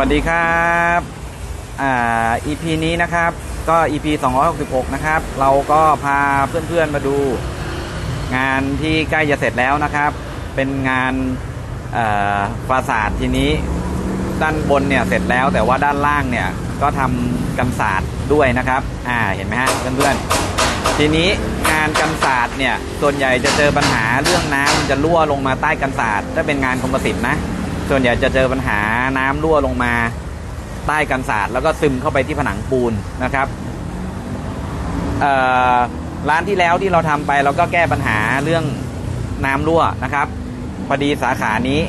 วัสดีครับอ่า EP นี้นะครับ ก็ EP 266 นะครับ เราก็พาเพื่อนๆมาดู งานที่ใกล้จะเสร็จแล้วนะครับ เป็นงานปราสาททีนี้ ด้านบนเนี่ยเสร็จแล้วแต่ว่าด้านล่างเนี่ยก็ทำกันศาสตร์ด้วยนะครับ อ่าเห็นไหมฮะเพื่อนๆทีนี้งานกันศาสตร์เนี่ยส่วนใหญ่จะเจอปัญหาเรื่องน้ำมันจะรั่วลงมาใต้กันศาสตร์ถ้าเป็นงานคอมโพสิตนะ ส่วนใหญ่จะเจอปัญหาน้ำรั่วลงมาใต้กันศาสตร์แล้วก็ซึมเข้าไปที่ผนังปูนนะครับร้านที่แล้วที่เราทำไปเราก็แก้ปัญหาเรื่องน้ำรั่วนะครับพอดีสาขานี้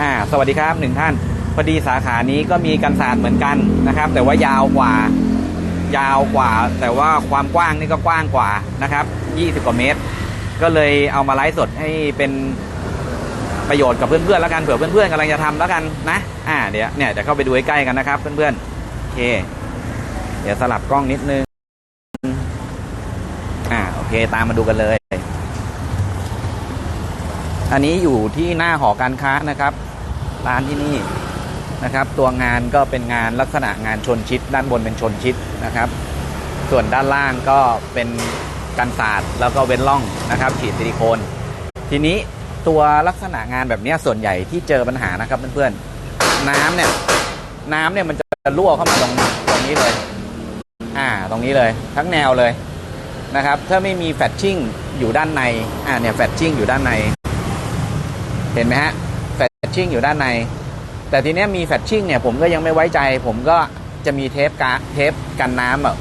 อ่าสวัสดีครับหนึ่งท่านพอดีสาขานี้ก็มีกันศาสตร์เหมือนกันนะครับ แต่ว่ายาวกว่ายาวกว่า แต่ว่าความกว้างนี่ก็กว้างกว่านะครับ 20 กว่าเมตร ก็เลยเอามาไลฟ์สดให้เป็น ประโยชน์กับเพื่อนๆแล้วกันเผื่อเพื่อนๆกำลังจะทำแล้วกันนะอ่าเดี๋ยวเนี่ยจะเข้าไปดูใกล้ๆกันนะครับ เพื่อนๆโอเค เดี๋ยวสลับกล้องนิดนึงอ่าโอเค ตามมาดูกันเลย อันนี้อยู่ที่หน้าหอการค้านะครับ ร้านที่นี่นะครับ ตัวงานก็เป็นงานลักษณะงานชนชิด ด้านบนเป็นชนชิดนะครับ ส่วนด้านล่างก็เป็นกันศาสตร์แล้วก็เว้นร่องนะครับ ฉีดซิลิโคน ทีนี้ ตัวลักษณะงานแบบนี้ส่วนใหญ่ที่เจอปัญหานะครับเพื่อนๆน้ำเนี่ย น้ำเนี่ยมันจะรั่วเข้ามาตรงตรงนี้เลย อ่า ตรงนี้เลย ทั้งแนวเลยนะครับ ถ้าไม่มีแฟตชิ่งอยู่ด้านใน อ่าเนี่ยแฟตชิ่งอยู่ด้านใน เห็นไหมฮะแฟตชิ่งอยู่ด้านใน แต่ทีเนี้ยมีแฟตชิ่งเนี่ยผมก็ยังไม่ไว้ใจ ผมก็จะมีเทปกาเทปกันน้ำแบบ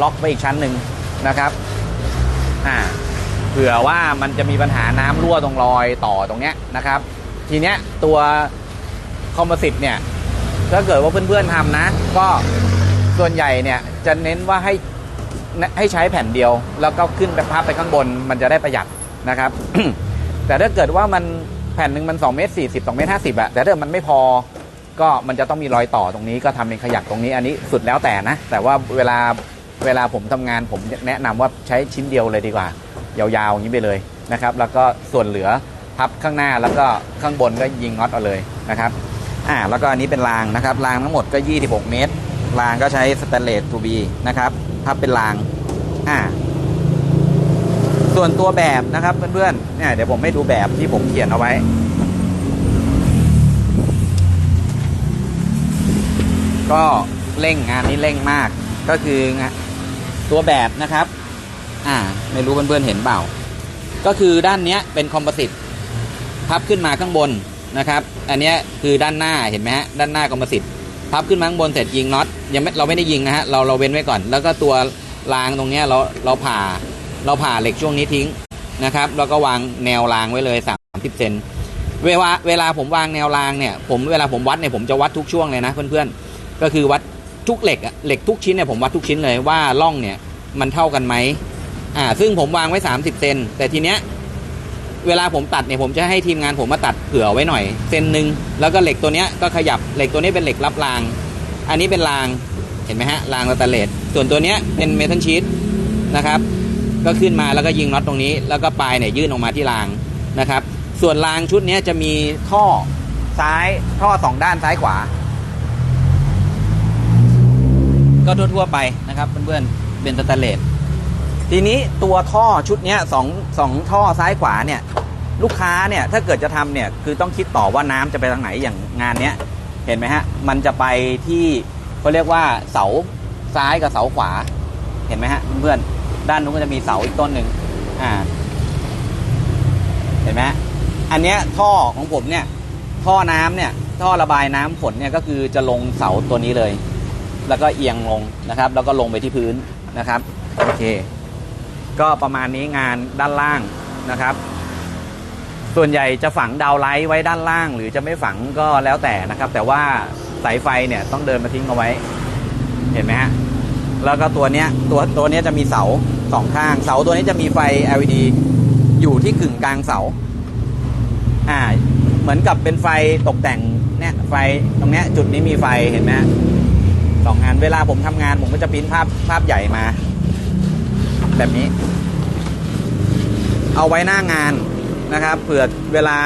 ล็อกไว้อีกชั้นหนึ่งนะครับ อ่า เผื่อว่ามันจะมีปัญหาน้ำรั่วตรงรอยต่อตรงเนี้ยนะครับ ทีเนี้ยตัวคอมโพสิตเนี่ยถ้าเกิดว่าเพื่อนๆทำนะ ก็ส่วนใหญ่เนี่ยจะเน้นว่าให้ให้ใช้แผ่นเดียว แล้วก็ขึ้นไปพับไปข้างบน มันจะได้ประหยัดนะครับ แต่ถ้าเกิดว่ามันแผ่นหนึ่งมัน2เมตร40 2เมตร50อะแต่ถ้ามันไม่พอก็มันจะต้องมีรอยต่อตรงนี้ก็ทำเป็นขยักตรงนี้อันนี้สุดแล้วแต่นะ แต่ว่าเวลาเวลาผมทำงานผมแนะนำว่าใช้ชิ้นเดียวเลยดีกว่า ยาวๆอย่างนี้ไปเลยนะครับ แล้วก็ส่วนเหลือพับข้างหน้าแล้วก็ข้างบนก็ยิงน็อตเอาเลยนะครับอ่าแล้วก็อันนี้เป็นรางนะครับรางทั้งหมดก็ 26 เมตรรางก็ใช้สแตนเลสทูบีนะครับพับเป็นรางอ่าส่วนตัวแบบนะครับเพื่อนๆเนี่ยเดี๋ยวผมให้ดูแบบที่ผมเขียนเอาไว้ ก็เร่งงานนี้เร่งมากก็คือตัวแบบนะครับ อ่า ไม่รู้เพื่อนๆเห็นเปล่า ก็คือด้านเนี้ยเป็นคอมโพสิตพับขึ้นมาข้างบนนะครับ อันเนี้ยคือด้านหน้าเห็นไหมฮะด้านหน้าคอมโพสิตพับขึ้นมาข้างบนเสร็จยิงน็อตยังไม่เราไม่ได้ยิงนะฮะเราเราเว้นไว้ก่อน แล้วก็ตัวรางตรงเนี้ยเราเราผ่าเราผ่าเหล็กช่วงนี้ทิ้งนะครับ แล้วก็วางแนวรางไว้เลย30เซนเวลาเวลาผมวางแนวรางเนี่ยผมเวลาผมวัดเนี่ยผมจะวัดทุกช่วงเลยนะเพื่อนๆก็คือวัดทุกเหล็กอะเหล็กทุกชิ้นเนี่ยผมวัดทุกชิ้นเลยว่าร่องเนี่ยมันเท่ากันไหม อ่าซึ่งผมวางไว้ 30 เซนแต่ทีเนี้ยเวลาผมตัดเนี่ยผมจะให้ทีมงานผมมาตัดเผื่อไว้หน่อย เซนหนึ่งแล้วก็เหล็กตัวเนี้ยก็ขยับเหล็กตัวนี้เป็นเหล็กรับราง อันนี้เป็นรางเห็นไหมฮะรางสแตนเลสส่วนตัวเนี้ยเป็นเมทัลชีตนะครับ ก็ขึ้นมาแล้วก็ยิงน็อตตรงนี้ แล้วก็ปลายเนี่ยยื่นออกมาที่รางนะครับ ส่วนรางชุดเนี้ยจะมีท่อซ้ายท่อสองด้านซ้ายขวา ก็ทั่วๆไปนะครับเพื่อนๆเป็นสแตนเลส ทีนี้ตัวท่อชุดเนี้ยสองสองท่อซ้ายขวาเนี่ย ลูกค้าเนี่ยถ้าเกิดจะทำเนี่ยคือต้องคิดต่อว่าน้ำจะไปทางไหนอย่างงานเนี้ยเห็นไหมฮะ มันจะไปที่เขาเรียกว่าเสาซ้ายกับเสาขวา เห็นไหมฮะเพื่อนด้านนู้นก็จะมีเสาอีกต้นหนึ่งอ่า เห็นไหมอันเนี้ยท่อของผมเนี่ย ท่อน้ำเนี่ย ท่อระบายน้ำฝนเนี่ยก็คือจะลงเสาตัวนี้เลย แล้วก็เอียงลงนะครับ แล้วก็ลงไปที่พื้นนะครับ โอเค ก็ประมาณนี้งานด้านล่างนะครับ ส่วนใหญ่จะฝังดาวไลท์ไว้ด้านล่าง หรือจะไม่ฝังก็แล้วแต่นะครับ แต่ว่าสายไฟเนี่ยต้องเดินมาทิ้งเอาไว้ เห็นไหมฮะแล้วก็ตัวเนี้ยตัวตัวเนี้ยจะมีเสาสองข้าง เสาตัวนี้จะมีไฟ LED อยู่ที่กึ่งกลางเสา อ่า เหมือนกับเป็นไฟตกแต่งเนี่ยไฟตรงเนี้ยจุดนี้มีไฟเห็นไหมสองงานเวลาผมทำงานผมก็จะพิมพ์ภาพภาพใหญ่มา แบบนี้ เอาไว้หน้างานนะครับเผื่อเวลา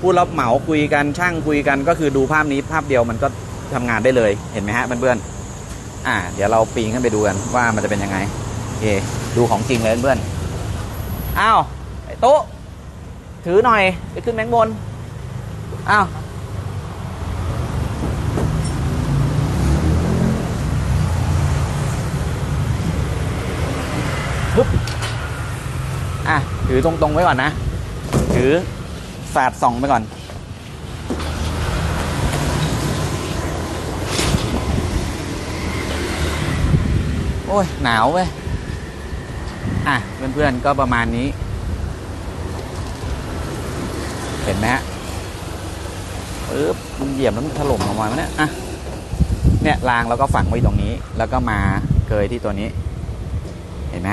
ผู้รับเหมาคุยกันช่างคุยกัน ก็คือดูภาพนี้ภาพเดียวมันก็ทำงานได้เลยเห็นไหมฮะเพื่อนๆอ่า เดี๋ยวเราปีนขึ้นไปดูกันว่ามันจะเป็นยังไงโอเคดูของจริงเลยเพื่อนๆอ้าวไอ้ตุ๊ถือหน่อยไปขึ้นแมงบนอ้าวปึ๊บอะ ถือตรงๆไว้ก่อนนะ ถือสาดส่องไปก่อน โอ้ย หนาวเว้ย อะ เพื่อนๆ ก็ประมาณนี้ เห็นไหมฮะปึ๊บมันเหยียบแล้วมันถล่มลงมาไหมเนี่ยอะเนี่ยรางเราก็ฝังไว้ตรงนี้ แล้วก็มาเกยที่ตัวนี้ เห็นไหม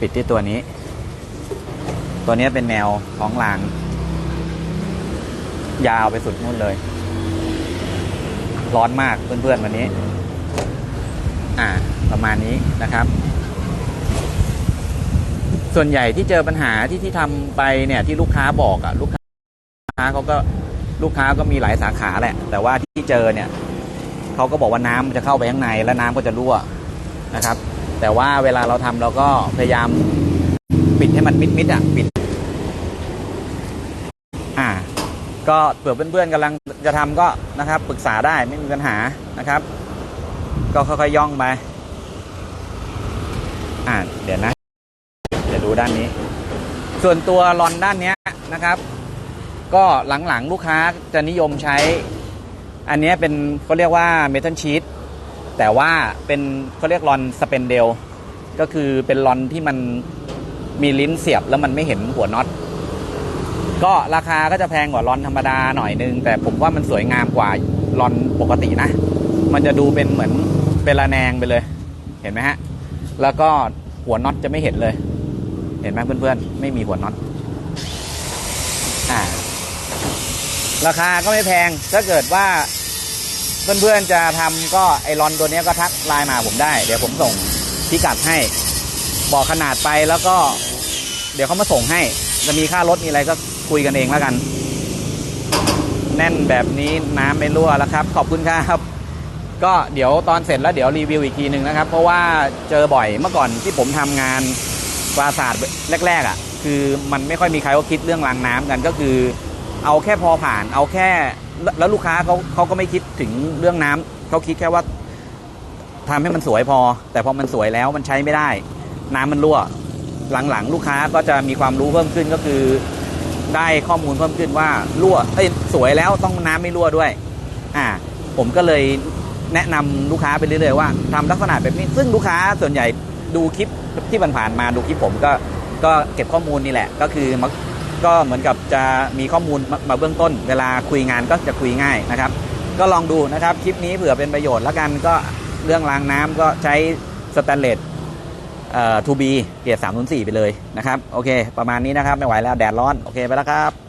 ปิดที่ตัวนี้ ตัวนี้เป็นแนวของราง ยาวไปสุดนู่นเลย ร้อนมากเพื่อนๆวันนี้ อ่า ประมาณนี้นะครับ ส่วนใหญ่ที่เจอปัญหาที่ที่ทำไปเนี่ย ที่ลูกค้าบอกอะลูกค้าเขาก็ลูกค้าก็มีหลายสาขาแหละ แต่ว่าที่เจอเนี่ยเขาก็บอกว่าน้ำจะเข้าไปข้างใน แล้วน้ำก็จะรั่วนะครับ แต่ว่าเวลาเราทำเราก็พยายามปิดให้มันมิดๆอะ ปิด อ่า ก็เผื่อเพื่อนๆกำลังจะทำก็นะครับปรึกษาได้ไม่มีปัญหานะครับ ก็ค่อยๆย่องไปอ่าเดี๋ยวนะเดี๋ยวดูด้านนี้ ส่วนตัวลอนด้านนี้นะครับ ก็หลังๆลูกค้าจะนิยมใช้ อันนี้เป็นเขาเรียกว่าเมทัลชีตแต่ว่าเป็นเขาเรียกลอนสเปนเดลก็คือเป็นลอนที่มันมีลิ้นเสียบแล้วมันไม่เห็นหัวน็อต ก็ราคาก็จะแพงกว่าลอนธรรมดาหน่อยนึง แต่ผมว่ามันสวยงามกว่าลอนปกตินะ มันจะดูเป็นเหมือนเป็นระแนงไปเลย เห็นไหมฮะ แล้วก็หัวน็อตจะไม่เห็นเลย เห็นไหมเพื่อนๆ ไม่มีหัวน็อตอ่าราคาก็ไม่แพงถ้าเกิดว่าเพื่อนๆจะทำก็ไอรอนตัวนี้ก็ทักไลน์มาผมได้ เดี๋ยวผมส่งพิกัดให้ บอกขนาดไปแล้วก็ เดี๋ยวเขามาส่งให้ จะมีค่ารถมีอะไรก็ คุยกันเองแล้วกัน แน่นแบบนี้น้ำไม่รั่วแล้วครับ ขอบคุณครับ ก็เดี๋ยวตอนเสร็จแล้วเดี๋ยวรีวิวอีกทีหนึ่งนะครับ เพราะว่าเจอบ่อยเมื่อก่อนที่ผมทำงานปราสาทแรก ๆอะ คือมันไม่ค่อยมีใครเขาคิดเรื่องรางน้ำกันก็คือ เอาแค่พอผ่าน เอาแค่แล้วลูกค้าเขาเขาก็ไม่คิดถึงเรื่องน้ำเขาคิดแค่ว่าทำให้มันสวยพอ แต่พอมันสวยแล้วมันใช้ไม่ได้ น้ำมันรั่วหลังๆ ลูกค้าก็จะมีความรู้เพิ่มขึ้นก็คือ ได้ข้อมูลเพิ่มขึ้นว่ารั่วเอ้ยสวยแล้วต้องน้ำไม่รั่วด้วย อ่า ผมก็เลยแนะนำลูกค้าไปเรื่อยๆว่าทำลักษณะแบบนี้ซึ่งลูกค้าส่วนใหญ่ดูคลิปที่ผ่านๆมาดูคลิปผมก็ก็เก็บข้อมูลนี่แหละ ก็คือมันก็เหมือนกับจะมีข้อมูลมามาเบื้องต้น เวลาคุยงานก็จะคุยง่ายนะครับ ก็ลองดูนะครับคลิปนี้เผื่อเป็นประโยชน์แล้วกันก็เรื่องรางน้ำก็ใช้สแตนเลส เอ่อ 2B เกียร์304ไปเลยนะครับ โอเค ประมาณนี้นะครับ ไม่ไหวแล้วแดดร้อน โอเคไปแล้วครับ